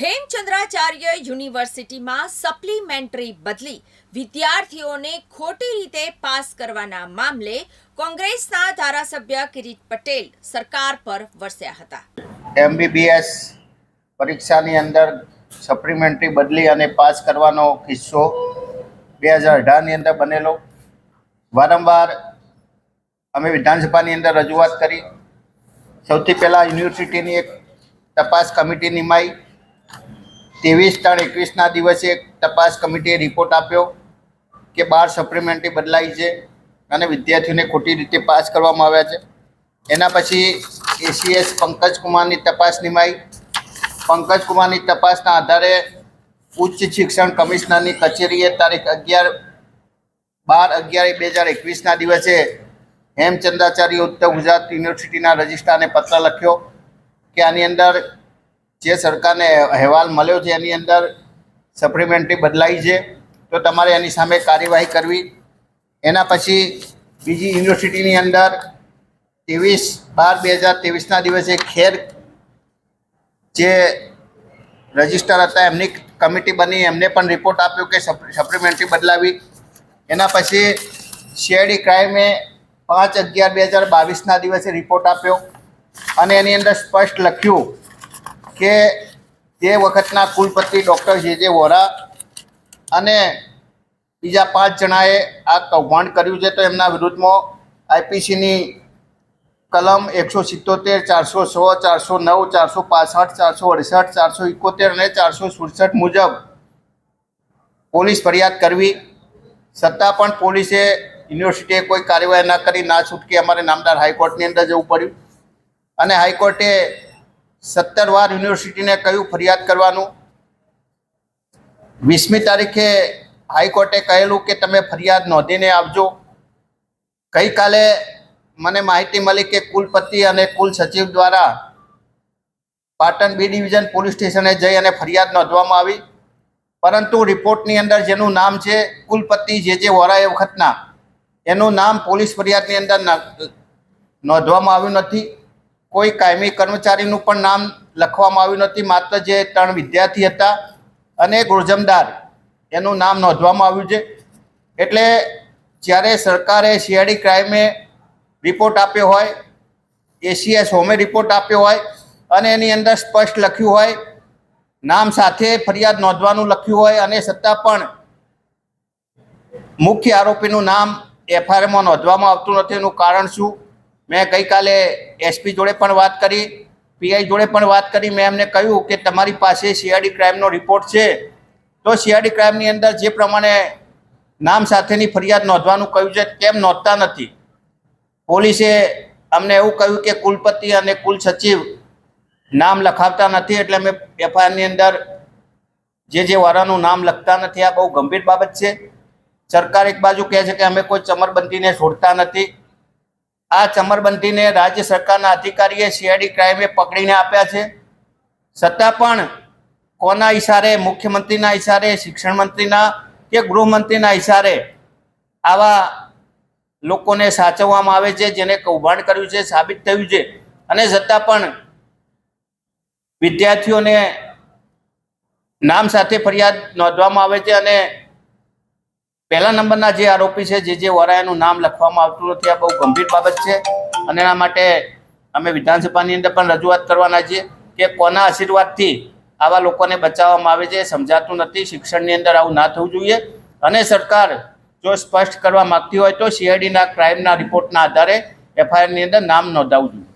હેમચંદ્રાચાર્ય યુનિવર્સિટીમાં સપ્લિમેન્ટરી બદલી વિદ્યાર્થીઓને ખોટી રીતે પાસ કરવાના મામલે કોંગ્રેસના ધારાસભ્ય કિરીટ પટેલ સરકાર પર વરસ્યા હતા. એમબીબીએસ પરીક્ષાની અંદર સપ્લિમેન્ટરી બદલી અને પાસ કરવાનો કિસ્સો બે હજાર અઢારની અંદર બનેલો. વારંવાર અમે વિધાનસભાની અંદર રજૂઆત કરી. સૌથી પહેલાં યુનિવર્સિટીની એક તપાસ કમિટી નિમાઈ. ત્રેવીસ ત્રણ એકવીસના દિવસે તપાસ કમિટીએ રિપોર્ટ આપ્યો કે બાર સપ્લિમેન્ટરી બદલાઈ છે અને વિદ્યાર્થીઓને ખોટી રીતે પાસ કરવામાં આવ્યા છે. એના પછી એસીએસ પંકજ કુમારની તપાસ નિમાઈ. પંકજ કુમારની તપાસના આધારે ઉચ્ચ શિક્ષણ કમિશનરની કચેરીએ તારીખ અગિયાર બાર અગિયાર બે હજાર એકવીસના દિવસે હેમચંદ્રાચાર્ય ઉત્તર ગુજરાત યુનિવર્સિટીના રજિસ્ટ્રારને પત્ર લખ્યો કે આની અંદર જે સરકારને અહેવાલ મળ્યો છે એની અંદર સપ્લિમેન્ટરી બદલાઈ છે, તો તમારે એની સામે કાર્યવાહી કરવી. એના પછી બીજી યુનિવર્સિટીની અંદર ત્રેવીસ બાર બે હજાર ત્રેવીસના દિવસે ખેર જે રજિસ્ટર હતા, એમની કમિટી બની, એમને પણ રિપોર્ટ આપ્યો કે સપ્લિમેન્ટરી બદલાવી. એના પછી શેરડી ક્રાઇમે પાંચ અગિયાર બે હજાર બાવીસના દિવસે રિપોર્ટ આપ્યો અને એની અંદર સ્પષ્ટ લખ્યું કે તે વખતના કુલપતિ ડૉક્ટર જે જે વોરા અને બીજા પાંચ જણાએ આ કૌભાંડ કર્યું છે, તો એમના વિરુદ્ધમાં આઈપીસીની કલમ એકસો સિત્તોતેર, ચારસો સો, ચારસો નવ, ચારસો પાસઠ, ચારસો અડસઠ, ચારસો એકોતેર અને ચારસો સુડસઠ મુજબ પોલીસ ફરિયાદ કરવી. છતાં પણ પોલીસે યુનિવર્સિટીએ કોઈ કાર્યવાહી ના કરી, ના છૂટકી અમારે નામદાર હાઈકોર્ટની અંદર જવું પડ્યું. અને હાઈકોર્ટે સત્તર વાર યુનિવર્સિટીને કહ્યું ફરિયાદ કરવાનું? વીસમી તારીખે હાઈકોર્ટે કહેલું કે તમે ફરિયાદ નોંધીને આવજો. ગઈકાલે મને માહિતી મળી કે કુલપતિ અને કુલ સચિવ દ્વારા પાટણ બી ડિવિઝન પોલીસ સ્ટેશને જઈ અને ફરિયાદ નોંધવામાં આવી. પરંતુ રિપોર્ટની અંદર જેનું નામ છે કુલપતિ જે જે વોરા એ વખતના, એનું નામ પોલીસ ફરિયાદની અંદર નોંધવામાં આવ્યું નથી. કોઈ કાયમી કર્મચારીનું પણ નામ લખવામાં આવ્યું નથી. માત્ર જે ત્રણ વિદ્યાર્થી હતા અને એક રોજમદાર એનું નામ નોંધવામાં આવ્યું છે. એટલે જ્યારે સરકારે સીઆઈડી ક્રાઇમે રિપોર્ટ આપ્યો હોય, એસીએસ હોમે રિપોર્ટ આપ્યો હોય અને એની અંદર સ્પષ્ટ લખ્યું હોય, નામ સાથે ફરિયાદ નોંધવાનું લખ્યું હોય અને છતાં પણ મુખ્ય આરોપીનું નામ એફઆઈઆરમાં નોંધવામાં આવતું નથી. એનું કારણ શું? મેં ગઈકાલે એસપી જોડે પણ વાત કરી, પીઆઈ જોડે પણ વાત કરી, મેં એમને કહ્યું કે તમારી પાસે સીઆઈડી ક્રાઇમનો રિપોર્ટ છે. તો સીઆઈડી ક્રાઇમની અંદર જે પ્રમાણે નામ સાથેની ફરિયાદ નોંધવાનું કહ્યું છે કેમ નોંધતા નથી. પોલીસે અમને એવું કહ્યું કે કુલપતિ અને કુલ સચિવ નામ લખાવતા નથી, એટલે અમે એફઆઈઆરની અંદર જે જે વારાનું નામ લખતા નથી, આ બહુ ગંભીર બાબત છે. સરકાર એક બાજુ કહે છે કે અમે કોઈ ચમરબંધીને છોડતા નથી. આ ચમરબંધીને રાજ્ય સરકારના અધિકારીએ સીઆઈડી ક્રાઇમે પકડીને આપ્યા છે. છતાં પણ કોના ઈશારે, મુખ્યમંત્રીના ઇશારે શિક્ષણ મંત્રીના કે ગૃહમંત્રીના ઈશારે આવા લોકોને સાચવવામાં આવે છે, જેને કૌભાંડ કર્યું છે, સાબિત થયું છે. અને છતાં પણ વિદ્યાર્થીઓને નામ સાથે ફરિયાદ નોંધવામાં આવે છે અને પહેલા નંબરના જે આરોપી છે, જે જે વરાયાનું નામ લખવામાં આવતું નથી, આ બહુ ગંભીર બાબત છે. અને એના માટે અમે વિધાનસભાની અંદર પણ રજૂઆત કરવાના છીએ કે કોના આશીર્વાદથી આવા લોકોને બચાવવામાં આવે છે સમજાતું નથી. શિક્ષણની અંદર આવું ના થવું જોઈએ. અને સરકાર જો સ્પષ્ટ કરવા માગતી હોય તો સીઆઈડીના ક્રાઇમના રિપોર્ટના આધારે એફઆઈઆરની અંદર નામ નોંધાવવું જોઈએ.